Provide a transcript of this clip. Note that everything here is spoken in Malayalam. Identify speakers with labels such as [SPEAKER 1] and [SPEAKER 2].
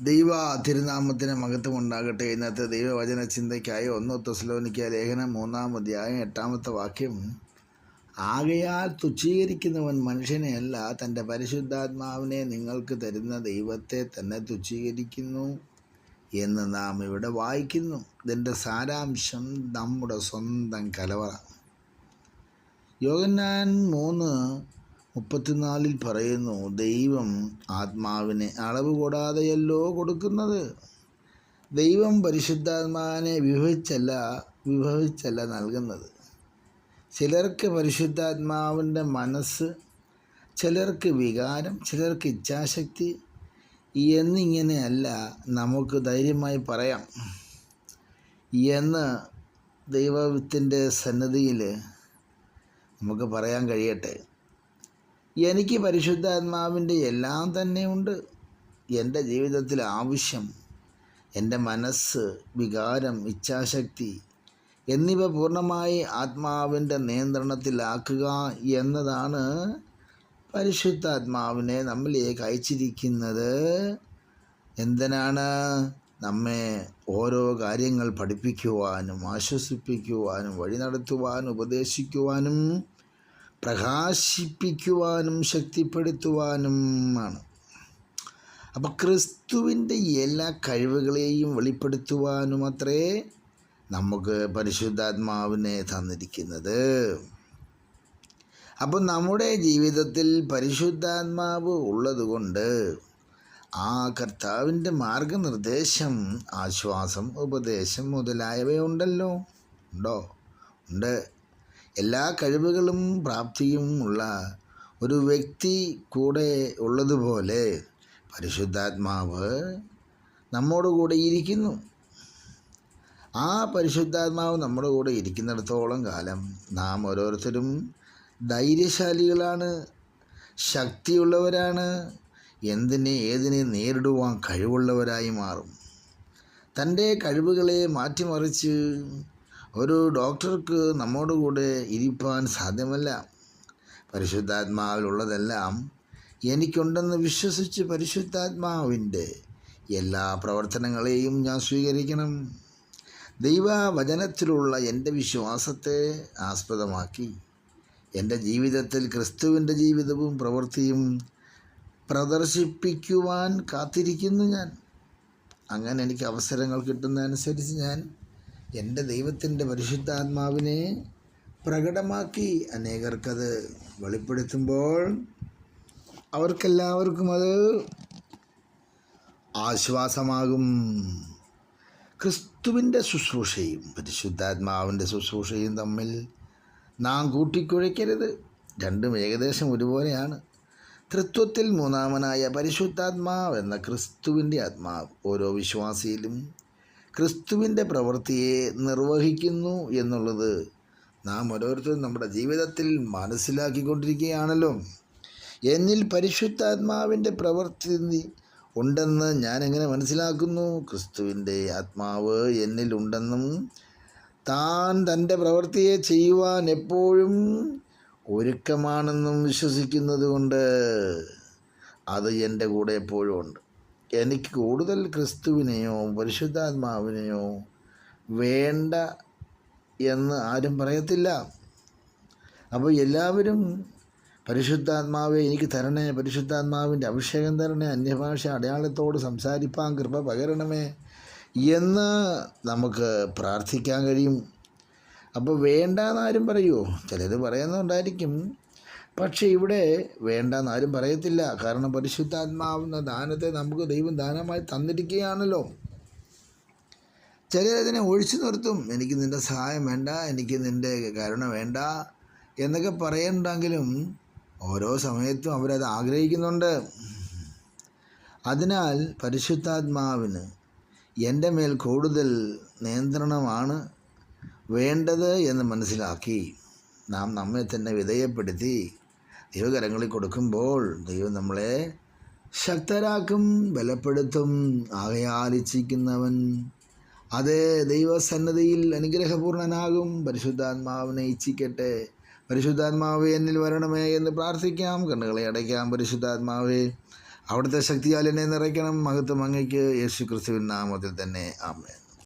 [SPEAKER 1] ദൈവ തിരുനാമത്തിന് മഹത്വം ഉണ്ടാകട്ടെ. ഇന്നത്തെ ദൈവവചന ചിന്തയ്ക്കായി ഒന്ന് തെസ്സലോനിക്ക ലേഖനം മൂന്നാം അധ്യായം എട്ടാമത്തെ വാക്യം. ആകയാൽ തുച്ഛീകരിക്കുന്നവൻ മനുഷ്യനെയല്ല തന്റെ പരിശുദ്ധാത്മാവിനെ നിങ്ങൾക്ക് തരുന്ന ദൈവത്തെ തന്നെ തുച്ഛീകരിക്കുന്നു എന്ന് നാം ഇവിടെ വായിക്കുന്നു. ഇതിന്റെ സാരാംശം നമ്മുടെ സ്വന്തം കലവറ. യോഗന്നാൻ മൂന്ന് മുപ്പത്തിനാലിൽ പറയുന്നു ദൈവം ആത്മാവിനെ അളവ് കൂടാതെയല്ലോ കൊടുക്കുന്നത്? ദൈവം പരിശുദ്ധാത്മാവിനെ വിഭവിച്ചല്ല വിഭവിച്ചല്ല നൽകുന്നത്. ചിലർക്ക് പരിശുദ്ധാത്മാവിന്റെ മനസ്സ് ചിലർക്ക് വികാരം ചിലർക്ക് ഇച്ഛാശക്തി എന്നിങ്ങനെയല്ല നമുക്ക് ധൈര്യമായി പറയാം. എന്ന് ദൈവത്തിന്റെ സന്നദ്ധിയിൽ നമുക്ക് പറയാൻ കഴിയട്ടെ. എനിക്ക് പരിശുദ്ധാത്മാവിന്റെ എല്ലാം തന്നെയുണ്ട് എന്റെ ജീവിതത്തിൽ ആവശ്യം എന്റെ മനസ്സ് വികാരം ഇച്ഛാശക്തി എന്നിവ പൂർണമായി ആത്മാവിന്റെ നിയന്ത്രണത്തിലാക്കുക എന്നതാണ് പരിശുദ്ധാത്മാവിനെ നമ്മളിലേക്ക് അയച്ചിരിക്കുന്നത്. എന്തിനാണ് നമ്മെ ഓരോ കാര്യങ്ങൾ പഠിപ്പിക്കുവാനും ആശ്വസിപ്പിക്കുവാനും വഴി നടത്തുവാനും ഉപദേശിക്കുവാനും പ്രകാശിപ്പിക്കുവാനും ശക്തിപ്പെടുത്തുവാനും ആണ്. അപ്പോൾ ക്രിസ്തുവിന്റെ എല്ലാ കഴിവുകളെയും വെളിപ്പെടുത്തുവാനും അത്രേ നമുക്ക് പരിശുദ്ധാത്മാവിനെ തന്നിരിക്കുന്നത്. അപ്പോൾ നമ്മുടെ ജീവിതത്തിൽ പരിശുദ്ധാത്മാവ് ഉള്ളതുകൊണ്ട് ആ കർത്താവിന്റെ മാർഗനിർദ്ദേശം ആശ്വാസം ഉപദേശം മുതലായവയുണ്ടല്ലോ. ഉണ്ടോ? ഉണ്ട്. എല്ലാ കഴിവുകളും പ്രാപ്തിയും ഉള്ള ഒരു വ്യക്തി കൂടെ ഉള്ളതുപോലെ പരിശുദ്ധാത്മാവ് നമ്മോടുകൂടെ ഇരിക്കുന്നു. ആ പരിശുദ്ധാത്മാവ് നമ്മുടെ കൂടെ ഇരിക്കുന്നിടത്തോളം കാലം നാം ഓരോരുത്തരും ധൈര്യശാലികളാണ് ശക്തിയുള്ളവരാണ് എന്തിനെ ഏതിനെ നേരിടുവാൻ കഴിവുള്ളവരായി മാറും. തന്റെ കഴിവുകളെ മാറ്റിമറിച്ച് ഒരു ഡോക്ടർക്ക് നമ്മോട് കൂടെ ഇരിപ്പാൻ സാധ്യമല്ല. പരിശുദ്ധാത്മാവിലുള്ളതെല്ലാം എനിക്കുണ്ടെന്ന് വിശ്വസിച്ച് പരിശുദ്ധാത്മാവിന്റെ എല്ലാ പ്രവർത്തനങ്ങളെയും ഞാൻ സ്വീകരിക്കണം. ദൈവവചനത്തിലുള്ള എന്റെ വിശ്വാസത്തെ ആസ്പദമാക്കി. എന്റെ ജീവിതത്തിൽ ക്രിസ്തുവിന്റെ ജീവിതവും പ്രവൃത്തിയും പ്രദർശിപ്പിക്കുവാൻ കാത്തിരിക്കുന്നു ഞാൻ. അങ്ങനെ എനിക്ക് അവസരങ്ങൾ കിട്ടുന്നതനുസരിച്ച് ഞാൻ എന്റെ ദൈവത്തിന്റെ പരിശുദ്ധാത്മാവിനെ പ്രകടമാക്കി അനേകർക്കത് വെളിപ്പെടുത്തുമ്പോൾ അവർക്കെല്ലാവർക്കും അത് ആശ്വാസമാകും. ക്രിസ്തുവിന്റെ ശുശ്രൂഷയും പരിശുദ്ധാത്മാവിന്റെ ശുശ്രൂഷയും തമ്മിൽ നാം കൂട്ടിക്കുഴയ്ക്കരുത്. രണ്ടും ഏകദേശം ഒരുപോലെയാണ്. തൃത്വത്തിൽ മൂന്നാമനായ പരിശുദ്ധാത്മാവ് എന്ന ക്രിസ്തുവിന്റെ ആത്മാവ് ഓരോ വിശ്വാസിയിലും ക്രിസ്തുവിന്റെ പ്രവൃത്തിയെ നിർവഹിക്കുന്നു എന്നുള്ളത് നാം ഓരോരുത്തരും നമ്മുടെ ജീവിതത്തിൽ മനസ്സിലാക്കിക്കൊണ്ടിരിക്കുകയാണല്ലോ. എന്നിൽ പരിശുദ്ധാത്മാവിന്റെ പ്രവൃത്തി ഉണ്ടെന്ന് ഞാൻ എങ്ങനെ മനസ്സിലാക്കുന്നു? ക്രിസ്തുവിന്റെ ആത്മാവ് എന്നിൽ ഉണ്ടെന്നും താൻ തന്റെ പ്രവൃത്തിയെ ചെയ്യുവാൻ എപ്പോഴും ഒരുക്കമാണെന്നും വിശ്വസിക്കുന്നത് കൊണ്ട് അത് എന്റെ കൂടെ എപ്പോഴും ഉണ്ട്. എനിക്ക് കൂടുതൽ ക്രിസ്തുവിനെയോ പരിശുദ്ധാത്മാവിനെയോ വേണ്ട എന്ന് ആരും പറയത്തില്ല. അപ്പോൾ എല്ലാവരും പരിശുദ്ധാത്മാവെ എനിക്ക് തരണേ പരിശുദ്ധാത്മാവിന്റെ അഭിഷേകം തരണേ അന്യഭാഷ അടയാളത്തോട് സംസാരിപ്പാൻ കൃപ പകരണമേ എന്ന് നമുക്ക് പ്രാർത്ഥിക്കാൻ കഴിയും. അപ്പോൾ വേണ്ടാന്നാരും പറയുമോ ചിലർ പറയുന്നുണ്ടായിരിക്കും. പക്ഷേ ഇവിടെ വേണ്ടെന്ന് ആരും പറയത്തില്ല. കാരണം പരിശുദ്ധാത്മാവുന്ന ദാനത്തെ നമുക്ക് ദൈവം ദാനമായി തന്നിരിക്കുകയാണല്ലോ. ചിലരതിനെ ഒഴിച്ചു നിർത്തും. എനിക്ക് നിന്റെ സഹായം വേണ്ട എനിക്ക് നിന്റെ കരുണ വേണ്ട എന്നൊക്കെ പറയുന്നുണ്ടെങ്കിലും ഓരോ സമയത്തും അവരത് ആഗ്രഹിക്കുന്നുണ്ട്. അതിനാൽ പരിശുദ്ധാത്മാവിന് എന്റെ മേൽ കൂടുതൽ നിയന്ത്രണമാണ് വേണ്ടത് എന്ന് മനസ്സിലാക്കി നാം നമ്മെ തന്നെ വിധേയപ്പെടുത്തി ദൈവകരങ്ങളിൽ കൊടുക്കുമ്പോൾ ദൈവം നമ്മളെ ശക്തരാക്കും ബലപ്പെടുത്തും ആകയാലിച്ചിരിക്കുന്നവൻ അത് ദൈവസന്നദ്ധിയിൽ അനുഗ്രഹപൂർണനാകും. പരിശുദ്ധാത്മാവിനെ ഇച്ഛിക്കട്ടെ. പരിശുദ്ധാത്മാവെ എന്നിൽ വരണമേ എന്ന് പ്രാർത്ഥിക്കാം. കണ്ണുകളെ അടയ്ക്കാം പരിശുദ്ധാത്മാവെ. അവിടുത്തെ ശക്തിയാൽ എന്നെ നിറയ്ക്കണം. മഹത്വം അങ്ങയ്ക്ക്. യേശു ക്രിസ്തുവിൻ നാമത്തിൽ തന്നെ. ആമേൻ.